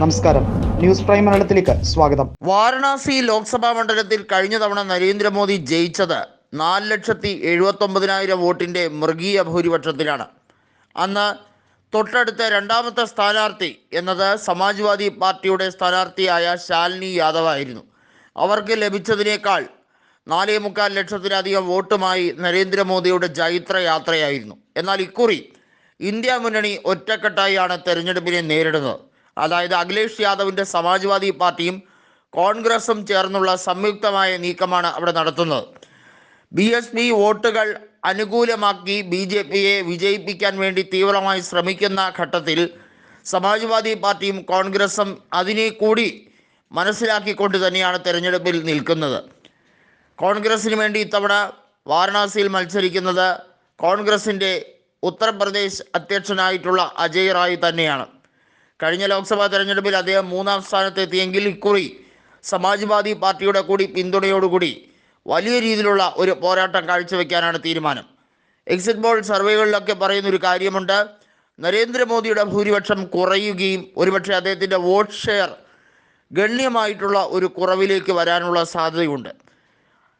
നമസ്കാരം. News prime മലയാളത്തിലേക്ക് സ്വാഗതം. വാരണാസി ലോക്സഭാ മണ്ഡലത്തിൽ കഴിഞ്ഞ തവണ നരേന്ദ്രമോദി ജയിച്ചത് നാല് ലക്ഷത്തി എഴുപത്തൊമ്പതിനായിരം വോട്ടിന്റെ മൃഗീയ ഭൂരിപക്ഷത്തിലാണ്. അന്ന് തൊട്ടടുത്ത രണ്ടാമത്തെ സ്ഥാനാർത്ഥി എന്നത് സമാജ്വാദി പാർട്ടിയുടെ സ്ഥാനാർത്ഥിയായ ശാലിനി യാദവ് ആയിരുന്നു. അവർക്ക് ലഭിച്ചതിനേക്കാൾ നാലേ മുക്കാൽ ലക്ഷത്തിലധികം വോട്ടുമായി നരേന്ദ്രമോദിയുടെ ജൈത്രയാത്രയായിരുന്നു. എന്നാൽ ഇക്കുറി ഇന്ത്യ മുന്നണി ഒറ്റക്കെട്ടായാണ് തെരഞ്ഞെടുപ്പിനെ നേരിടുന്നത്. അതായത് അഖിലേഷ് യാദവിന്റെ സമാജ്വാദി പാർട്ടിയും കോൺഗ്രസും ചേർന്നുള്ള സംയുക്തമായ നീക്കമാണ് അവിടെ നടത്തുന്നത്. ബി എസ് പി വോട്ടുകൾ അനുകൂലമാക്കി ബി ജെ പിയെ വിജയിപ്പിക്കാൻ വേണ്ടി തീവ്രമായി ശ്രമിക്കുന്ന ഘട്ടത്തിൽ സമാജ്വാദി പാർട്ടിയും കോൺഗ്രസും അതിനെ കൂടി മനസ്സിലാക്കിക്കൊണ്ട് തന്നെയാണ് തെരഞ്ഞെടുപ്പിൽ നിൽക്കുന്നത്. കോൺഗ്രസിന് വേണ്ടി ഇത്തവണ വാരണാസിയിൽ മത്സരിക്കുന്നത് കോൺഗ്രസിന്റെ ഉത്തർപ്രദേശ് അധ്യക്ഷനായിട്ടുള്ള അജയ് റായ് തന്നെയാണ്. കഴിഞ്ഞ ലോക്സഭാ തെരഞ്ഞെടുപ്പിൽ അദ്ദേഹം മൂന്നാം സ്ഥാനത്തെത്തിയെങ്കിൽ ഇക്കുറി സമാജ്വാദി പാർട്ടിയുടെ കൂടി പിന്തുണയോടുകൂടി വലിയ രീതിയിലുള്ള ഒരു പോരാട്ടം കാഴ്ചവെക്കാനാണ് തീരുമാനം. എക്സിറ്റ് പോൾ സർവേകളിലൊക്കെ പറയുന്ന ഒരു കാര്യമുണ്ട്. നരേന്ദ്രമോദിയുടെ ഭൂരിപക്ഷം കുറയുകയും ഒരുപക്ഷെ അദ്ദേഹത്തിന്റെ വോട്ട് ഷെയർ ഗണ്യമായിട്ടുള്ള ഒരു കുറവിലേക്ക് വരാനുള്ള സാധ്യതയുണ്ട്.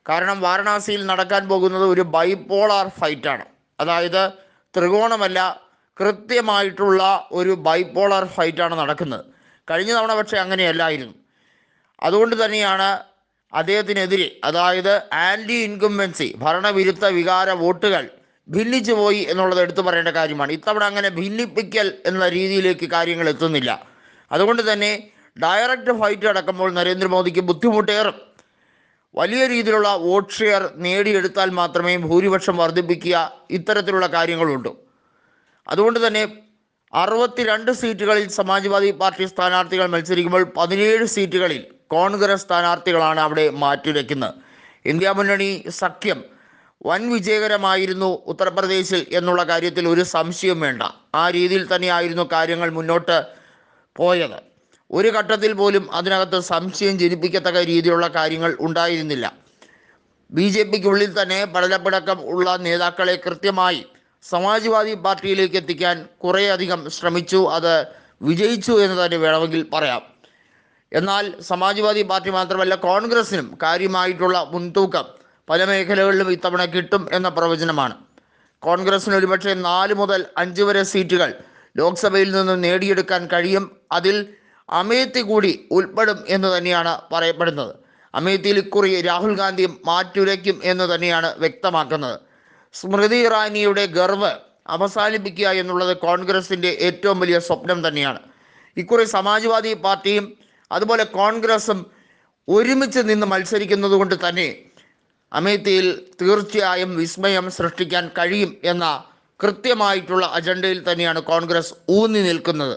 കാരണം വാരണാസിയിൽ നടക്കാൻ പോകുന്നത് ഒരു ബൈപോളാർ ഫൈറ്റാണ്. അതായത് ത്രികോണമല്ല കൃത്യമായിട്ടുള്ള ഒരു ബൈപോളർ ഫൈറ്റാണ് നടക്കുന്നത്. കഴിഞ്ഞ തവണ പക്ഷേ അങ്ങനെയല്ലായിരുന്നു. അതുകൊണ്ട് തന്നെയാണ് അദ്ദേഹത്തിനെതിരെ അതായത് ആന്റി ഇൻകംബൻസി ഭരണവിരുദ്ധ വികാര വോട്ടുകൾ ഭിന്നിച്ചു പോയി എന്നുള്ളത് എടുത്തു പറയേണ്ട കാര്യമാണ്. ഇത്തവണ അങ്ങനെ ഭിന്നിപ്പിക്കൽ എന്ന രീതിയിലേക്ക് കാര്യങ്ങൾ എത്തുന്നില്ല. അതുകൊണ്ട് തന്നെ ഡയറക്റ്റ് ഫൈറ്റ് അടക്കുമ്പോൾ നരേന്ദ്രമോദിക്ക് ബുദ്ധിമുട്ടേറും. വലിയ രീതിയിലുള്ള വോട്ട് ഷെയർ നേടിയെടുത്താൽ മാത്രമേ ഭൂരിപക്ഷം വർദ്ധിപ്പിക്കുക ഇത്തരത്തിലുള്ള കാര്യങ്ങളുണ്ട്. അതുകൊണ്ട് തന്നെ അറുപത്തിരണ്ട് സീറ്റുകളിൽ സമാജ്വാദി പാർട്ടി സ്ഥാനാർത്ഥികൾ മത്സരിക്കുമ്പോൾ പതിനേഴ് സീറ്റുകളിൽ കോൺഗ്രസ് സ്ഥാനാർത്ഥികളാണ് അവിടെ മാറ്റിവെക്കുന്നത്. ഇന്ത്യ മുന്നണി സഖ്യം വൻ വിജയകരമായിരുന്നു ഉത്തർപ്രദേശിൽ എന്നുള്ള കാര്യത്തിൽ ഒരു സംശയം വേണ്ട. ആ രീതിയിൽ തന്നെയായിരുന്നു കാര്യങ്ങൾ മുന്നോട്ട് പോയത്. ഒരു ഘട്ടത്തിൽ പോലും അതിനകത്ത് സംശയം ജനിപ്പിക്കത്തക്ക രീതിയിലുള്ള കാര്യങ്ങൾ ഉണ്ടായിരുന്നില്ല. ബി ജെ പിക്കുള്ളിൽ തന്നെ പടലപ്പിടക്കം ഉള്ള നേതാക്കളെ കൃത്യമായി സമാജ്വാദി പാർട്ടിയിലേക്ക് എത്തിക്കാൻ കുറേയധികം ശ്രമിച്ചു അത് വിജയിച്ചു എന്ന് തന്നെ വേണമെങ്കിൽ പറയാം. എന്നാൽ സമാജ്വാദി പാർട്ടി മാത്രമല്ല കോൺഗ്രസിനും കാര്യമായിട്ടുള്ള മുൻതൂക്കം പല മേഖലകളിലും ഇത്തവണ കിട്ടും എന്ന പ്രവചനമാണ്. കോൺഗ്രസിന് ഒരുപക്ഷെ നാല് മുതൽ അഞ്ച് വരെ സീറ്റുകൾ ലോക്സഭയിൽ നിന്ന് നേടിയെടുക്കാൻ കഴിയും. അതിൽ അമേത്തി കൂടി ഉൾപ്പെടും എന്ന് തന്നെയാണ് പറയപ്പെടുന്നത്. അമേത്തിയിൽ ഇക്കുറി രാഹുൽ ഗാന്ധിയും മാറ്റുരയ്ക്കും എന്ന് തന്നെയാണ് വ്യക്തമാക്കുന്നത്. സ്മൃതി ഇറാനിയുടെ ഗർവ് അവസാനിപ്പിക്കുക എന്നുള്ളത് കോൺഗ്രസിന്റെ ഏറ്റവും വലിയ സ്വപ്നം തന്നെയാണ്. ഇക്കുറി സമാജ്വാദി പാർട്ടിയും അതുപോലെ കോൺഗ്രസും ഒരുമിച്ച് നിന്ന് മത്സരിക്കുന്നത് കൊണ്ട് തന്നെ അമേത്തിയിൽ തീർച്ചയായും വിസ്മയം സൃഷ്ടിക്കാൻ കഴിയും എന്ന കൃത്യമായിട്ടുള്ള അജണ്ടയിൽ തന്നെയാണ് കോൺഗ്രസ് ഊന്നി നിൽക്കുന്നത്.